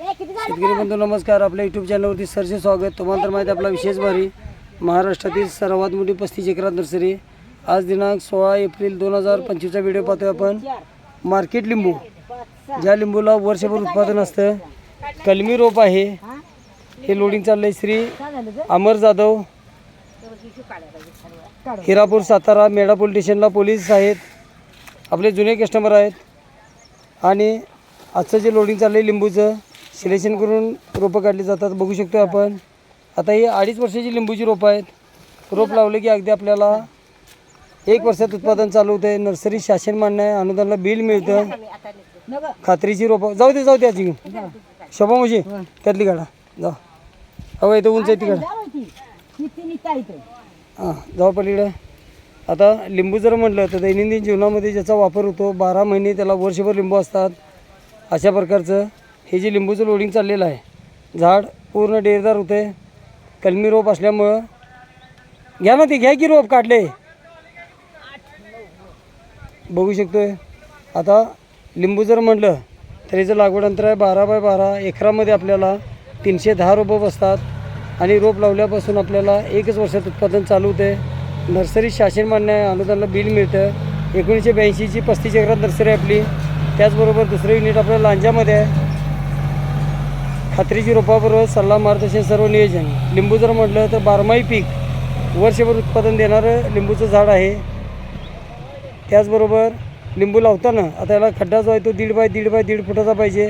शेतकरी बंधू नमस्कार. आपल्या यूट्यूब चॅनलवरती सरचे स्वागत. तुम्हाला तर माहिती आपला विशेष भारी महाराष्ट्रातील सर्वात मोठी पस्तीस एकरात नर्सरी. आज दिनांक सोळा एप्रिल दोन हजार पंचवीसचा व्हिडिओ पाहतोय आपण. मार्केट लिंबू. ज्या लिंबूला वर्षभर उत्पादन असतं कलमी रोप आहे. हे लोडिंग चाललं आहे श्री अमर जाधव. हिरापूर सातारा मेढा पोलीस स्टेशनला पोलीस आहेत. आपले जुने कस्टमर आहेत. आणि आजचं जे लोडिंग चाललं आहे लिंबूचं सिलेक्शन करून रोपं काढली जातात. बघू शकतो आपण. आता ही अडीच वर्षाची लिंबूची रोपं आहेत. रोप लावले की अगदी आपल्याला एक वर्षात उत्पादन चालू होतं आहे नर्सरी शासन मान्य आहे. अनुदानला बिल मिळतं. खात्रीची रोपं जाऊ दे जाऊ दे आजी. शोभा मुशी त्यातली काढा. जाऊ अहो इथं उंच आहे ती हां जाऊ पलीकडे. आता लिंबू जर म्हटलं तर दैनंदिन जीवनामध्ये ज्याचा वापर होतो बारा महिने त्याला वर्षभर लिंबू असतात. अशा प्रकारचं. हे जे लिंबूचं लोडिंग चाललेलं आहे झाड पूर्ण डेरदार होते. कलमी रोप असल्यामुळं. घ्या ना ते घ्या की रोप काढले. बघू शकतोय. आता लिंबू जर म्हटलं तर याचं लागवड अंतर आहे बारा बाय बारा. एकरामध्ये आपल्याला तीनशे दहा रोपं बसतात. आणि रोप लावल्यापासून आपल्याला एकच वर्षात उत्पादन चालू होते. नर्सरी शासन मान्य आहे अनुदानाला बिल मिळतं. एकोणीसशे ब्याऐंशीची पस्तीस एकरात नर्सरी आहे आपली. त्याचबरोबर दुसरं युनिट आपलं लांजामध्ये आहे. खात्रीची रोपाबरोबर सल्ला मार्गदर्शन सर्व नियोजन. लिंबू जर म्हटलं तर बारमाही पीक वर्षभर उत्पादन देणारं लिंबूचं झाड आहे. त्याचबरोबर लिंबू लावताना आता याला खड्डा जो आहे तो दीड बाय दीड बाय दीड फुटाचा पाहिजे.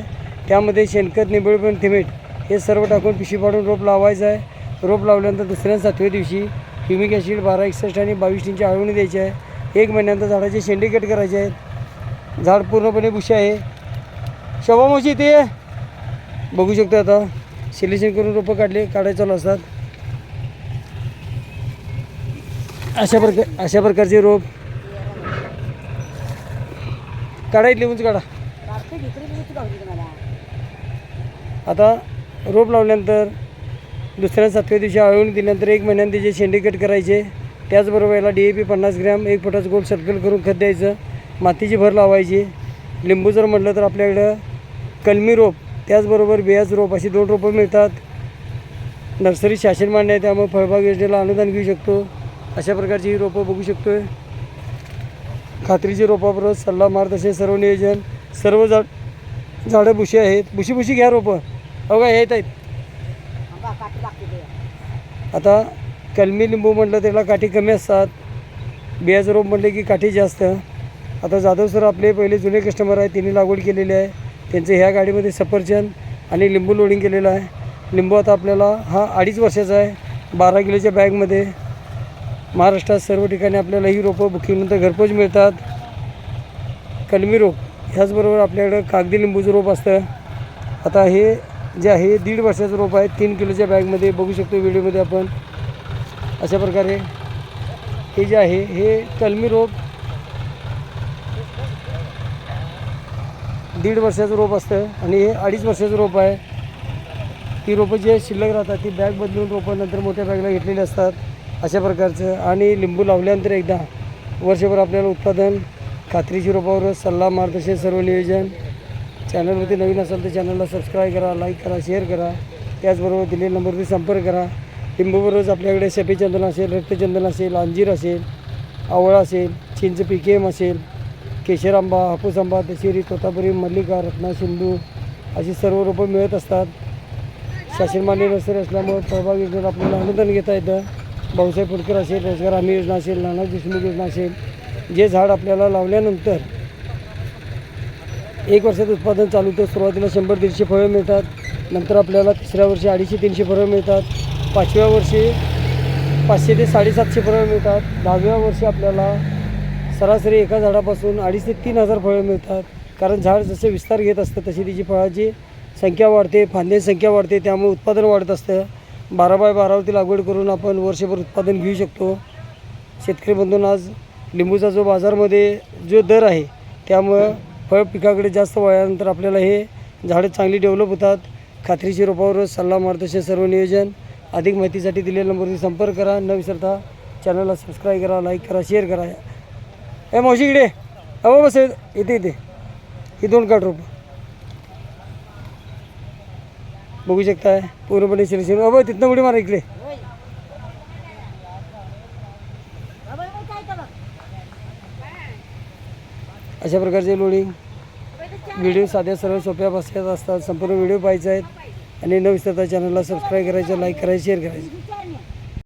त्यामध्ये शेणखत निंबळपण थिमेट हे सर्व टाकून पिशवी पाडून रोप लावायचं आहे. रोप लावल्यानंतर दुसऱ्या सातव्या दिवशी ह्युमिक ॲसिड बारा एकसष्ट आणि बावीस टींची आळवणी द्यायची आहे. एक महिन्यानंतर झाडाचे शेंडे कट करायचे आहेत. झाड पूर्णपणे बुशी आहे. शोभामावशी ते बघू शकतो आता. सिलेक्शन करून रोपं काढले काढायला चालू असतात. अशा प्रकार अशा प्रकारचे रोप. काढायला उंच काढा. आता रोप लावल्यानंतर दुसऱ्या सातव्या दिवशी आळवून दिल्यानंतर एक महिन्याने त्याचे शेंडे कट करायचे त्याचबरोबर याला डी ए पी पन्नास ग्रॅम एक फुटाचं गोल सर्कल करून खत द्यायचं. मातीची भर लावायची. लिंबू जर म्हटलं तर आपल्याकडं कलमी रोप त्याचबरोबर बियाच रोप अशी दोन रोपं मिळतात. नर्सरी शासन मान्य आहे त्यामुळे फळबाग योजनेला अनुदान घेऊ शकतो. अशा प्रकारची ही रोपं बघू शकतो आहे खात्रीची रोपाबरोबर सल्ला मार्गदर्शन सर्व नियोजन सर्व झाड झाडं बुशी आहेत. बुशी बुशी घ्या रोपं. अवघा येत आहेत? आता कलमी लिंबू म्हटलं त्याला काठी कमी असतात. बियाचं रोप म्हटलं की काठी जास्त. आता जाधव सर आपले पहिले जुने कस्टमर आहेत त्यांनी लागवड केलेली आहे. त्यांचं ह्या गाडीमध्ये सफरचंद आणि लिंबू लोडिंग केलेलं आहे. लिंबू आता आपल्याला हा अडीच वर्षाचा आहे. बारा किलोच्या बॅगमध्ये महाराष्ट्रात सर्व ठिकाणी आपल्याला ही रोपं बुकिंगनंतर घरपोच मिळतात. कलमी रोप ह्याचबरोबर आपल्याकडं कागदी लिंबूचं रोप असतं. आता हे जे आहे दीड वर्षाचं रोप आहे. तीन किलोच्या बॅगमध्ये बघू शकतो व्हिडिओमध्ये आपण. अशा प्रकारे हे जे आहे हे कलमी रोप दीड वर्षाचं रोप असतं आणि हे अडीच वर्षाचं रोप आहे. ती रोपं जे शिल्लक राहतात ती बॅग बदलून रोपं नंतर मोठ्या बॅगला घेतलेली असतात अशा प्रकारचं. आणि लिंबू लावल्यानंतर एकदा वर्षभर आपल्याला उत्पादन खात्रीची रोपावर सल्ला मार्गदर्शन सर्व नियोजन. चॅनलवरती नवीन असेल तर चॅनलला सबस्क्राईब करा लाईक करा शेअर करा. त्याचबरोबर दिलेल्या नंबरवरती संपर्क करा. लिंबूबरोबरच आपल्याकडे सफेचंदन असेल रक्तचंदन असेल अंजीर असेल आवळा असेल चिंच पिकेम असेल केशर आंबा हापूस आंबा दशेरी तोतापुरी मल्लिका रत्ना सिंधू अशी सर्व रोपं मिळत असतात. शासनमान्य नर्सरी असल्यामुळे फळबाग योजनेत आपल्याला अनुदान घेता येतं. भाऊसाहेब फुटकर असेल रोजगार हमी योजना असेल नाना देशमुख योजना असेल जे झाड आपल्याला लावल्यानंतर एक वर्षात उत्पादन चालू होतं सुरुवातीला शंभर दीडशे फळं मिळतात. नंतर आपल्याला तिसऱ्या वर्षी अडीचशे तीनशे फळं मिळतात. पाचव्या वर्षी पाचशे ते साडेसातशे फळं मिळतात. दहाव्या वर्षी आपल्याला सरासरी एका झाडापासून अडीच ते तीन हजार फळं मिळतात. कारण झाड जसं विस्तार घेत असतं तशी तिची फळाची संख्या वाढते फांद्यांची संख्या वाढते त्यामुळे उत्पादन वाढत असतं. बारा बाय बारावरती लागवड करून आपण वर्षभर उत्पादन घेऊ शकतो. शेतकरी बंधून आज लिंबूचा जो बाजारमध्ये जो दर आहे त्यामुळं फळ पिकाकडे जास्त वळल्यानंतर आपल्याला हे झाडं चांगली डेव्हलप होतात. खात्रीशी रोपावर सल्ला मार्गदर्शन सर्व नियोजन. अधिक माहितीसाठी दिलेल्या नंबरवरती संपर्क करा. न विसरता चॅनलला सबस्क्राईब करा लाईक करा शेअर करा. ए मावशी इकडे. अहो बस इथे इथे ही दोन काढ रोप. बघू शकताय पूर्णपणे सिलेक्शन अबो तिथनं उडी मारा इकडे. अशा प्रकारचे लोडिंग व्हिडिओ साध्या सरळ सोप्या बसल्यात असतात. संपूर्ण व्हिडिओ पाहायचे आहेत. आणि न विसरता चॅनलला सबस्क्राईब करायचं लाईक करायचं शेअर करायचं.